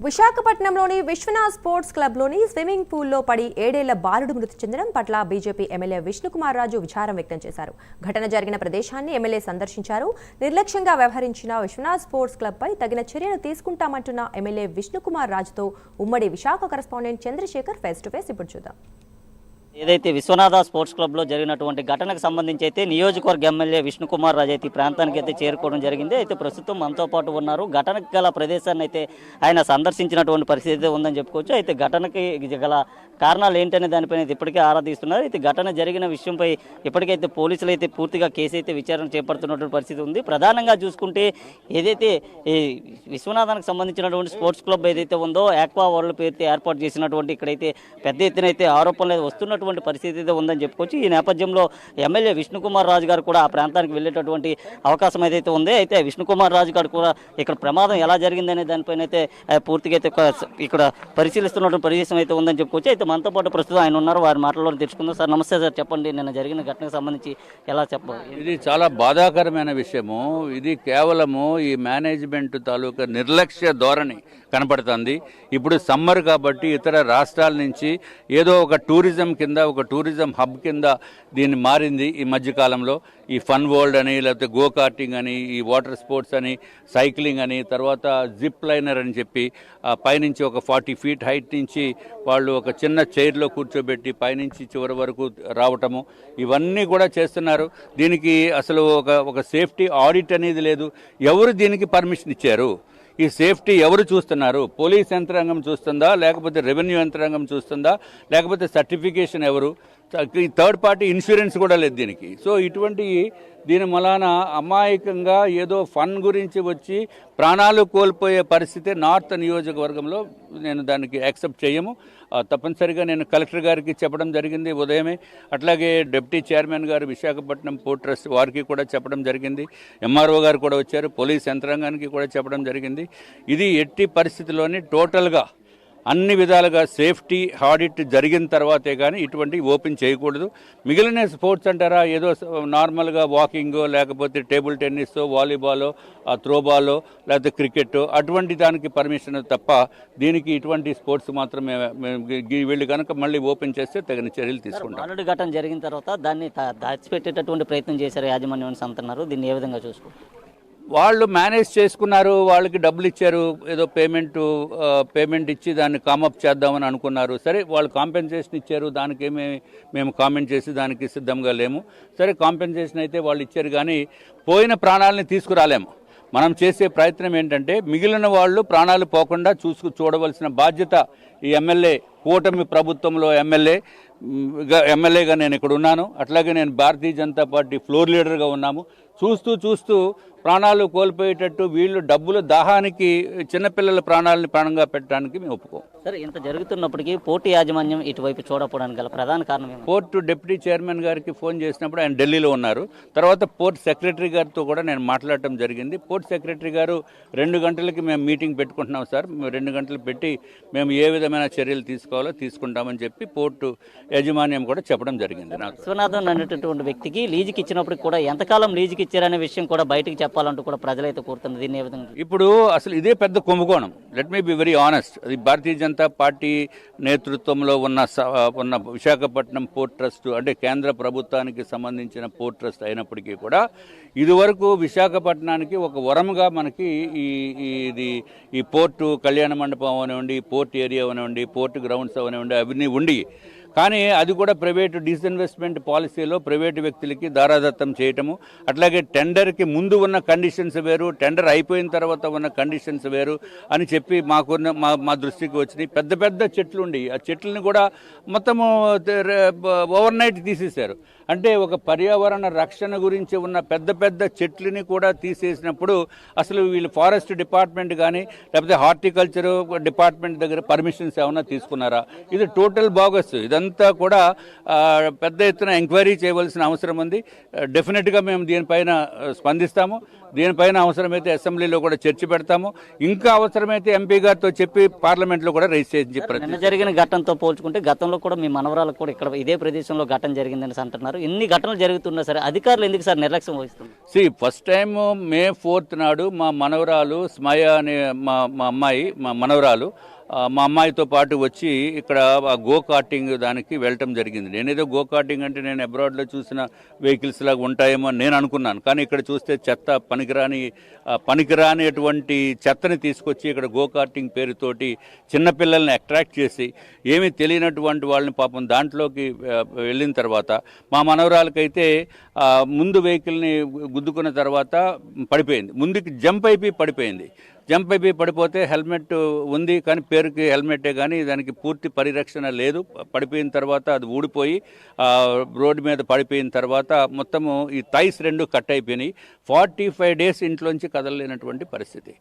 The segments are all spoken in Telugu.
విశాఖపట్నంలోని విశ్వనాథ్ స్పోర్ట్స్ క్లబ్లోని స్విమ్మింగ్ పూల్లో పడి ఏడేళ్ళ బాలుడు మృతి చెందడం పట్ల బీజేపీ ఎమ్మెల్యే విష్ణుకుమార్ రాజు విచారం వ్యక్తం చేశారు. ఘటన జరిగిన ప్రదేశాన్ని ఎమ్మెల్యే సందర్శించారు. నిర్లక్ష్యంగా వ్యవహరించిన విశ్వనాథ్ స్పోర్ట్స్ క్లబ్పై తగిన చర్యలు తీసుకుంటామంటున్న ఎమ్మెల్యే విష్ణుకుమార్ రాజుతో ఉమ్మడి Visakha correspondent Chandrasekhar face to face ఇప్పుడు చూద్దాం. ఏదైతే విశ్వనాథ స్పోర్ట్స్ క్లబ్లో జరిగినటువంటి ఘటనకు సంబంధించి అయితే నియోజకవర్గ ఎమ్మెల్యే విష్ణుకుమార్ రాజు అయితే ఈ ప్రాంతానికి అయితే చేరుకోవడం జరిగింది. అయితే ప్రస్తుతం మనతో పాటు ఉన్నారు. ఘటనకు గల ప్రదేశాన్ని అయితే ఆయన సందర్శించినటువంటి పరిస్థితి అయితే ఉందని చెప్పుకోవచ్చు. అయితే ఘటనకి గల కారణాలు ఏంటనే దానిపైన అయితే ఇప్పటికే ఆరా తీస్తున్నారు. అయితే ఘటన జరిగిన విషయంపై ఇప్పటికైతే పోలీసులు అయితే పూర్తిగా కేసు అయితే విచారణ చేపడుతున్నటువంటి పరిస్థితి ఉంది. ప్రధానంగా చూసుకుంటే ఏదైతే ఈ విశ్వనాథానికి సంబంధించినటువంటి స్పోర్ట్స్ క్లబ్ ఏదైతే ఉందో ఆక్వా వరల్డ్ పేరుతో ఏర్పాటు చేసినటువంటి ఇక్కడైతే పెద్ద ఎత్తున అయితే ఆరోపణలు అయితే వస్తున్నటువంటి పరిస్థితి అయితే ఉందని చెప్పుకోవచ్చు. ఈ నేపథ్యంలో ఎమ్మెల్యే విష్ణుకుమార్ రాజు గారు కూడా ఆ ప్రాంతానికి వెళ్ళేటటువంటి అవకాశం ఏదైతే ఉంది అయితే విష్ణుకుమార్ రాజు గారు కూడా ఇక్కడ ప్రమాదం ఎలా జరిగిందనే దానిపైన అయితే పూర్తిగా అయితే ఇక్కడ పరిశీలిస్తున్నటువంటి పరిస్థితి అయితే ఉందని చెప్పుకోవచ్చు. అయితే మనతో పాటు ప్రస్తుతం ఆయన ఉన్నారు. వారి మాటల్లో తెలుసుకుందాం. సార్ నమస్తే సార్. చెప్పండి. నిన్న జరిగిన ఘటనకు సంబంధించి ఎలా చెప్ప ఇది చాలా బాధాకరమైన విషయము. ఇది కేవలము ఈ మేనేజ్మెంట్ తాలూకా నిర్లక్ష్య ధోరణి కనపడుతుంది. ఇప్పుడు సమ్మర్ కాబట్టి ఇతర రాష్ట్రాల నుంచి ఏదో ఒక టూరిజం కింద కింద ఒక టూరిజం హబ్ కింద దీన్ని మారింది ఈ మధ్యకాలంలో. ఈ ఫన్ వరల్డ్ అని లేకపోతే గో కార్టింగ్ అని ఈ వాటర్ స్పోర్ట్స్ అని సైక్లింగ్ అని తర్వాత జిప్ లైనర్ అని చెప్పి ఆ పైనుంచి ఒక ఫార్టీ ఫీట్ హైట్ నుంచి వాళ్ళు ఒక చిన్న చైర్లో కూర్చోబెట్టి పైనుంచి చివరి వరకు రావటము ఇవన్నీ కూడా చేస్తున్నారు. దీనికి అసలు ఒక ఒక సేఫ్టీ ఆడిట్ అనేది లేదు. ఎవరు దీనికి పర్మిషన్ ఇచ్చారు? ఈ సేఫ్టీ ఎవరు చూస్తున్నారు? పోలీస్ యంత్రాంగం చూస్తుందా? లేకపోతే రెవెన్యూ యంత్రాంగం చూస్తుందా? లేకపోతే సర్టిఫికేషన్ ఎవరు? ఈ థర్డ్ పార్టీ ఇన్సూరెన్స్ కూడా లేదు దీనికి. సో ఇటువంటి దీని మలాన అమాయకంగా ఏదో ఫండ్ గురించి వచ్చి ప్రాణాలు కోల్పోయే పరిస్థితి నార్త్ నియోజకవర్గంలో నేను దానికి యాక్సెప్ట్ చేయము. తప్పనిసరిగా నేను కలెక్టర్ గారికి చెప్పడం జరిగింది ఉదయమే. అట్లాగే డిప్యూటీ చైర్మన్ గారు విశాఖపట్నం పోర్ట్ ట్రస్ట్ వారికి కూడా చెప్పడం జరిగింది. ఎంఆర్ఓ గారు కూడా వచ్చారు. పోలీస్ యంత్రాంగానికి కూడా చెప్పడం జరిగింది. ఇది ఎట్టి పరిస్థితిలోని టోటల్గా అన్ని విధాలుగా సేఫ్టీ ఆడిట్ జరిగిన తర్వాతే కానీ ఇటువంటి ఓపెన్ చేయకూడదు. మిగిలిన స్పోర్ట్స్ అంటారా ఏదో నార్మల్గా వాకింగ్ లేకపోతే టేబుల్ టెన్నిస్ వాలీబాల్ త్రోబాల్ లేకపోతే క్రికెట్ అటువంటి దానికి పర్మిషన్ తప్ప దీనికి ఇటువంటి స్పోర్ట్స్ మాత్రమే వీళ్ళు కనుక మళ్ళీ ఓపెన్ చేస్తే తగిన చర్యలు తీసుకుంటాం. బాలుడి ఘటన జరిగిన తర్వాత దాన్ని దాచిపెట్టేటటువంటి ప్రయత్నం చేశారు యాజమాన్యం అని అంటున్నారు. దీన్ని ఏ విధంగా చూసుకో? వాళ్ళు మేనేజ్ చేసుకున్నారు వాళ్ళకి డబ్బులు ఇచ్చారు ఏదో పేమెంట్ పేమెంట్ ఇచ్చి దాన్ని కామప్ చేద్దామని అనుకున్నారు. సరే వాళ్ళు కాంపెన్సేషన్ ఇచ్చారు దానికేమి మేము కామెంట్ చేసి దానికి సిద్ధంగా లేము. సరే కాంపెన్సేషన్ అయితే వాళ్ళు ఇచ్చారు కానీ పోయిన ప్రాణాలని తీసుకురాలేము. మనం చేసే ప్రయత్నం ఏంటంటే మిగిలిన వాళ్ళు ప్రాణాలు పోకుండా చూసుకు చూడవలసిన బాధ్యత ఈ ఎమ్మెల్యే కూటమి ప్రభుత్వంలో ఎమ్మెల్యే ఎమ్మెల్యేగా నేను ఇక్కడ ఉన్నాను. అట్లాగే నేను భారతీయ జనతా పార్టీ ఫ్లోర్ లీడర్గా ఉన్నాము. చూస్తూ చూస్తూ ప్రాణాలు కోల్పోయేటట్టు వీళ్ళు డబ్బుల దాహానికి చిన్నపిల్లల ప్రాణాలని ప్రాణంగా పెట్టడానికి మేము ఒప్పుకోం. సరే ఇంత జరుగుతున్నప్పటికీ పోటీ యాజమాన్యం ఇటువైపు చూడకపోవడానికి గల ప్రధాన కారణం పోర్టు డిప్యూటీ చైర్మన్ గారికి ఫోన్ చేసినప్పుడు ఆయన ఢిల్లీలో ఉన్నారు. తర్వాత పోర్ట్ సెక్రటరీ గారితో కూడా నేను మాట్లాడటం జరిగింది. పోర్ట్ సెక్రటరీ గారు రెండు గంటలకి మేము మీటింగ్ పెట్టుకుంటున్నాం సార్. మేము రెండు గంటలు పెట్టి మేము ఏ విధమైన చర్యలు తీసుకోవాలో తీసుకుంటామని చెప్పి పోర్టు యాజమాన్యం కూడా చెప్పడం జరిగింది నాకు. విశ్వనాథన్ అనేటటువంటి వ్యక్తికి లీజుకి ఇచ్చినప్పటికి కూడా ఎంతకాలం లీజుకి ఇచ్చారనే విషయం కూడా బయటికి చెప్పాలంటూ కూడా ప్రజలైతే కోరుతున్నారు. దీన్ని ఏ విధంగా ఇప్పుడు అసలు ఇదే పెద్ద కుంభకోణం. Let me be very honest అది భారతీయ జనతా పార్టీ నేతృత్వంలో ఉన్న స- ఉన్న విశాఖపట్నం పోర్ట్ ట్రస్ట్ అంటే కేంద్ర ప్రభుత్వానికి సంబంధించిన పోర్ట్ ట్రస్ట్ అయినప్పటికీ కూడా ఇదివరకు విశాఖపట్నానికి ఒక వరముగా మనకి ఈ ఈ- ఇది ఈ పోర్టు కళ్యాణ మండపం అవనివ్వండి పోర్ట్ ఏరియా అవనివ్వండి పోర్ట్ గ్రౌండ్స్ అవనివ్వండి అవన్నీ ఉండి కానీ అది కూడా ప్రైవేటు డిస్ఇన్వెస్ట్మెంట్ పాలసీలో ప్రైవేటు వ్యక్తులకి దారాదత్తం చేయటము. అట్లాగే టెండర్కి ముందు ఉన్న కండిషన్స్ వేరు టెండర్ అయిపోయిన తర్వాత ఉన్న కండిషన్స్ వేరు అని చెప్పి మాకున్న మా మా దృష్టికి వచ్చినాయి. పెద్ద పెద్ద చెట్లు ఉండి ఆ చెట్లని కూడా మొత్తము ఓవర్ నైట్ తీసేశారు. అంటే ఒక పర్యావరణ రక్షణ గురించి ఉన్న పెద్ద పెద్ద చెట్లని కూడా తీసేసినప్పుడు అసలు వీళ్ళు ఫారెస్ట్ డిపార్ట్మెంట్ కానీ లేకపోతే హార్టికల్చర్ డిపార్ట్మెంట్ దగ్గర పర్మిషన్స్ ఏమైనా తీసుకున్నారా? ఇది టోటల్ బాగస్. ఇదంతా కూడా పెద్ద ఎత్తున ఎంక్వైరీ చేయవలసిన అవసరం ఉంది. డెఫినెట్గా మేము దీనిపైన స్పందిస్తాము. దీనిపైన అవసరమైతే అసెంబ్లీలో కూడా చర్చ పెడతాము. ఇంకా అవసరమైతే ఎంపీ గారితో చెప్పి పార్లమెంట్లో కూడా రైజ్ చేసి నిన్న జరిగిన ఘటనతో పోల్చుకుంటే గతంలో కూడా మీ మనవరాలకు కూడా ఇక్కడ ఇదే ప్రదేశంలో ఘటన జరిగిందని అంటున్నారు. చెప్తున్నారు ఇన్ని ఘటనలు జరుగుతున్నా సరే అధికారులు ఎందుకు సార్ నిర్లక్ష్యం వహిస్తున్నారు? See first time May fourth నాడు మా మనవరాలు స్మయ అనే మా మా అమ్మాయి మా మనవరాలు మా అమ్మాయితో పాటు వచ్చి ఇక్కడ ఆ గో కార్టింగ్ దానికి వెళ్ళటం జరిగింది. నేనేదో గో కార్టింగ్ అంటే నేను అబ్రాడ్లో చూసిన వెహికల్స్ లాగా ఉంటాయేమో నేను అనుకున్నాను. కానీ ఇక్కడ చూస్తే చెత్త పనికిరాని పనికిరానేటువంటి చెత్తని తీసుకొచ్చి ఇక్కడ గో కార్టింగ్ పేరుతోటి చిన్నపిల్లల్ని అట్రాక్ట్ చేసి ఏమీ తెలియనటువంటి వాళ్ళని పాపం దాంట్లోకి వెళ్ళిన తర్వాత మా మనవరాలకైతే ముందు వెహికల్ని గుద్దుకున్న తర్వాత పడిపోయింది. ముందుకి జంప్ అయిపోయి పడిపోయింది. జంప్ అయిపోయి పడిపోతే హెల్మెట్ ఉంది కానీ పేరుకి హెల్మెటే కానీ దానికి పూర్తి పరిరక్షణ లేదు. పడిపోయిన తర్వాత అది ఊడిపోయి రోడ్డు మీద పడిపోయిన తర్వాత మొత్తము ఈ థైస్ రెండు కట్ అయిపోయినాయి. ఫార్టీ ఫైవ్ డేస్ ఇంట్లోంచి కదలలేనటువంటి పరిస్థితి.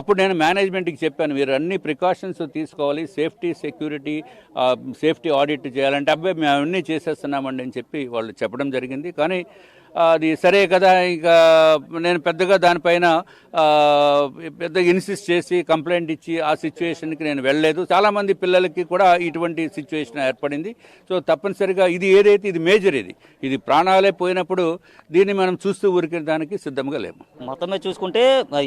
అప్పుడు నేను మేనేజ్మెంట్కి చెప్పాను మీరు అన్ని ప్రికాషన్స్ తీసుకోవాలి సేఫ్టీ సెక్యూరిటీ సేఫ్టీ ఆడిట్ చేయాలంటే అబ్బాయి మేము అన్నీ చేసేస్తున్నామండి అని చెప్పి వాళ్ళు చెప్పడం జరిగింది. కానీ అది సరే కదా ఇక నేను పెద్దగా దానిపైన పెద్ద ఇన్సిస్ట్ చేసి కంప్లైంట్ ఇచ్చి ఆ సిచ్యువేషన్కి నేను వెళ్ళలేదు. చాలామంది పిల్లలకి కూడా ఇటువంటి సిచ్యువేషన్ ఏర్పడింది. సో తప్పనిసరిగా ఇది ఏదైతే ఇది మేజర్ ఇది. ఇది ప్రాణాలే పోయినప్పుడు దీన్ని మనం చూస్తూ ఊరికే దానికి సిద్ధంగా లేము. మొత్తమే చూసుకుంటే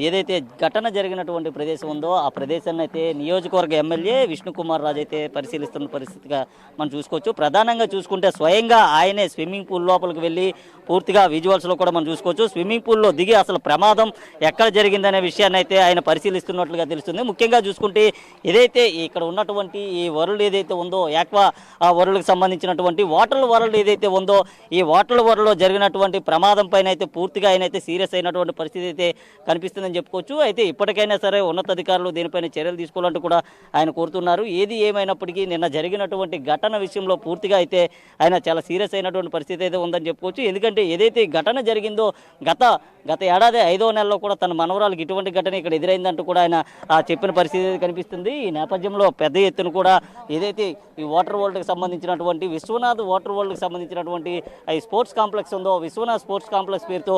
ఏదైతే ఘటన జరిగినటువంటి ప్రదేశం ఉందో ఆ ప్రదేశాన్ని అయితే నియోజకవర్గ ఎమ్మెల్యే విష్ణుకుమార్ రాజు అయితే పరిశీలిస్తున్న పరిస్థితిగా మనం చూసుకోవచ్చు. ప్రధానంగా చూసుకుంటే స్వయంగా ఆయనే స్విమ్మింగ్ పూల్ లోపలికి వెళ్ళి పూర్తిగా విజువల్స్లో కూడా మనం చూసుకోవచ్చు. స్విమ్మింగ్ పూల్లో దిగి అసలు ప్రమాదం ఎక్కడ జరిగిందనే విషయాన్ని అయితే ఆయన పరిశీలిస్తున్నట్లుగా తెలుస్తుంది. ముఖ్యంగా చూసుకుంటే ఏదైతే ఇక్కడ ఉన్నటువంటి ఈ వరల్డ్ ఏదైతే ఉందో యాక్వా ఆ వరల్డ్కి సంబంధించినటువంటి వాటర్ వరల్డ్ ఏదైతే ఉందో ఈ వాటర్ వరల్డ్లో జరిగినటువంటి ప్రమాదం పైన అయితే పూర్తిగా ఆయన అయితే సీరియస్ అయినటువంటి పరిస్థితి అయితే కనిపిస్తుందని చెప్పుకోవచ్చు. అయితే ఇప్పటికైనా సరే ఉన్నతాధికారులు దీనిపైన చర్యలు తీసుకోవాలంటూ కూడా ఆయన కోరుతున్నారు. ఏది ఏమైనప్పటికీ నిన్న జరిగినటువంటి ఘటన విషయంలో పూర్తిగా అయితే ఆయన చాలా సీరియస్ అయినటువంటి పరిస్థితి అయితే ఉందని చెప్పుకోవచ్చు. ఎందుకంటే ఏదైతే ఘటన జరిగిందో గత గత ఏడాది ఐదో నెలలో కూడా తన మనవరాలకు ఇటువంటి ఘటన ఇక్కడ ఎదురైందంటూ కూడా ఆయన ఆ, చెప్పిన పరిస్థితి కనిపిస్తుంది. ఈ నేపథ్యంలో పెద్ద ఎత్తున కూడా ఏదైతే ఈ వాటర్ వరల్డ్కి సంబంధించినటువంటి విశ్వనాథ్ వాటర్ వరల్డ్కి సంబంధించినటువంటి ఈ స్పోర్ట్స్ కాంప్లెక్స్ ఉందో విశ్వనాథ్ స్పోర్ట్స్ కాంప్లెక్స్ పేరుతో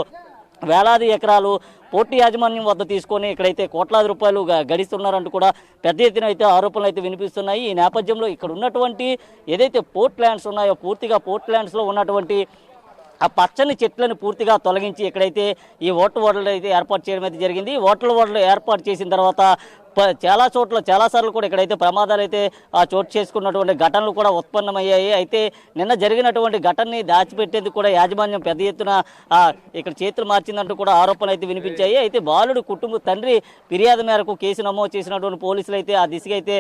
వేలాది ఎకరాలు పోర్టు యాజమాన్యం వద్ద తీసుకొని ఇక్కడైతే కోట్లాది రూపాయలు గడిస్తున్నారంటూ కూడా పెద్ద ఎత్తున అయితే ఆరోపణలు అయితే వినిపిస్తున్నాయి. ఈ నేపథ్యంలో ఇక్కడ ఉన్నటువంటి ఏదైతే పోర్ట్ ల్యాండ్స్ ఉన్నాయో పూర్తిగా పోర్ట్ ల్యాండ్స్లో ఉన్నటువంటి ఆ పచ్చని చెట్లను పూర్తిగా తొలగించి ఇక్కడైతే ఈ ఓటర్ ఓడలు అయితే ఏర్పాటు చేయడం అయితే జరిగింది. ఓటర్ ఓడలు ఏర్పాటు చేసిన తర్వాత ప- చాలా చోట్ల చాలాసార్లు కూడా ఇక్కడైతే ప్రమాదాలు అయితే ఆ చోటు చేసుకున్నటువంటి ఘటనలు కూడా ఉత్పన్నమయ్యాయి. అయితే నిన్న జరిగినటువంటి ఘటనని దాచిపెట్టేందుకు కూడా యాజమాన్యం పెద్ద ఎత్తున ఇక్కడ చేతులు మార్చిందంటూ కూడా ఆరోపణలు అయితే వినిపించాయి. అయితే బాలుడు కుటుంబ తండ్రి ఫిర్యాదు మేరకు కేసు నమోదు చేసినటువంటి పోలీసులు అయితే ఆ దిశగా అయితే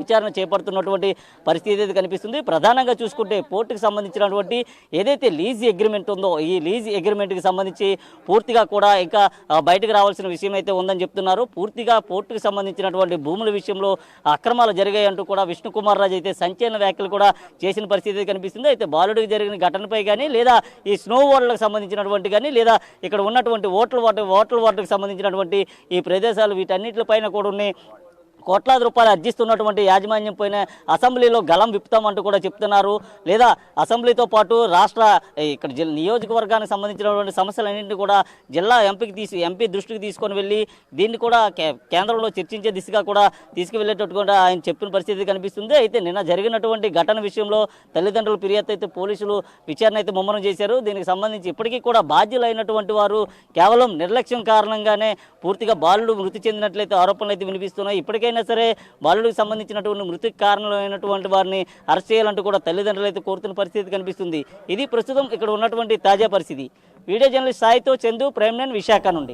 విచారణ చేపడుతున్నటువంటి పరిస్థితి అయితే కనిపిస్తుంది ప్రధానంగా చూసుకుంటే పోర్టుకి సంబంధించినటువంటి ఏదైతే లీజ్ అగ్రిమెంట్ ఉందో ఈ లీజ్ అగ్రిమెంట్కి సంబంధించి పూర్తిగా కూడా ఇంకా బయటకు రావాల్సిన విషయం అయితే ఉందని చెప్తున్నారు. పూర్తిగా పోర్టుకి సంబంధించినటువంటి భూముల విషయంలో అక్రమాలు జరిగాయంటూ కూడా విష్ణుకుమార్ రాజు అయితే సంచలన వ్యాఖ్యలు కూడా చేసిన పరిస్థితి కనిపిస్తుంది. అయితే బాలుడికి జరిగిన ఘటనపై కానీ లేదా ఈ స్నో వార్డులకు సంబంధించినటువంటి కానీ లేదా ఇక్కడ ఉన్నటువంటి ఓట్ల వార్డు ఓట్ల వార్డుకు సంబంధించినటువంటి ఈ ప్రదేశాలు వీటన్నిటిపైన కూడా ఉన్నాయి. కోట్లాది రూపాయలు అర్జిస్తున్నటువంటి యాజమాన్యం పైన అసెంబ్లీలో గలం విప్పుతామంటూ కూడా చెప్తున్నారు. లేదా అసెంబ్లీతో పాటు రాష్ట్ర ఇక్కడ జిల్లా నియోజకవర్గానికి సంబంధించినటువంటి సమస్యలన్నింటినీ కూడా జిల్లా ఎంపీకి తీసి ఎంపీ దృష్టికి తీసుకొని వెళ్ళి దీన్ని కూడా కే- కేంద్రంలో చర్చించే దిశగా కూడా తీసుకువెళ్ళేటట్టు కూడా ఆయన చెప్పిన పరిస్థితి కనిపిస్తుంది. అయితే నిన్న జరిగినటువంటి ఘటన విషయంలో తల్లిదండ్రులు ఫిర్యాదు అయితే పోలీసులు విచారణ అయితే ముమ్మరం చేశారు. దీనికి సంబంధించి ఇప్పటికీ కూడా బాధ్యులైనటువంటి వారు కేవలం నిర్లక్ష్యం కారణంగానే పూర్తిగా బాలుడు మృతి చెందినట్లయితే ఆరోపణలు అయితే వినిపిస్తున్నాయి. ఇప్పటికే ఎవరైనా సరే బాలుడికి సంబంధించినటువంటి మృతికి కారణమైనటువంటి వారిని అరెస్ట్ చేయాలంటూ కూడా తల్లిదండ్రులు అయితే కోరుతున్న పరిస్థితి కనిపిస్తుంది. ఇది ప్రస్తుతం ఇక్కడ ఉన్నటువంటి తాజా పరిస్థితి. వీడియో జర్నలిస్ట్ సాయితో చందు ప్రేమ్ నైన్ విశాఖ నుండి.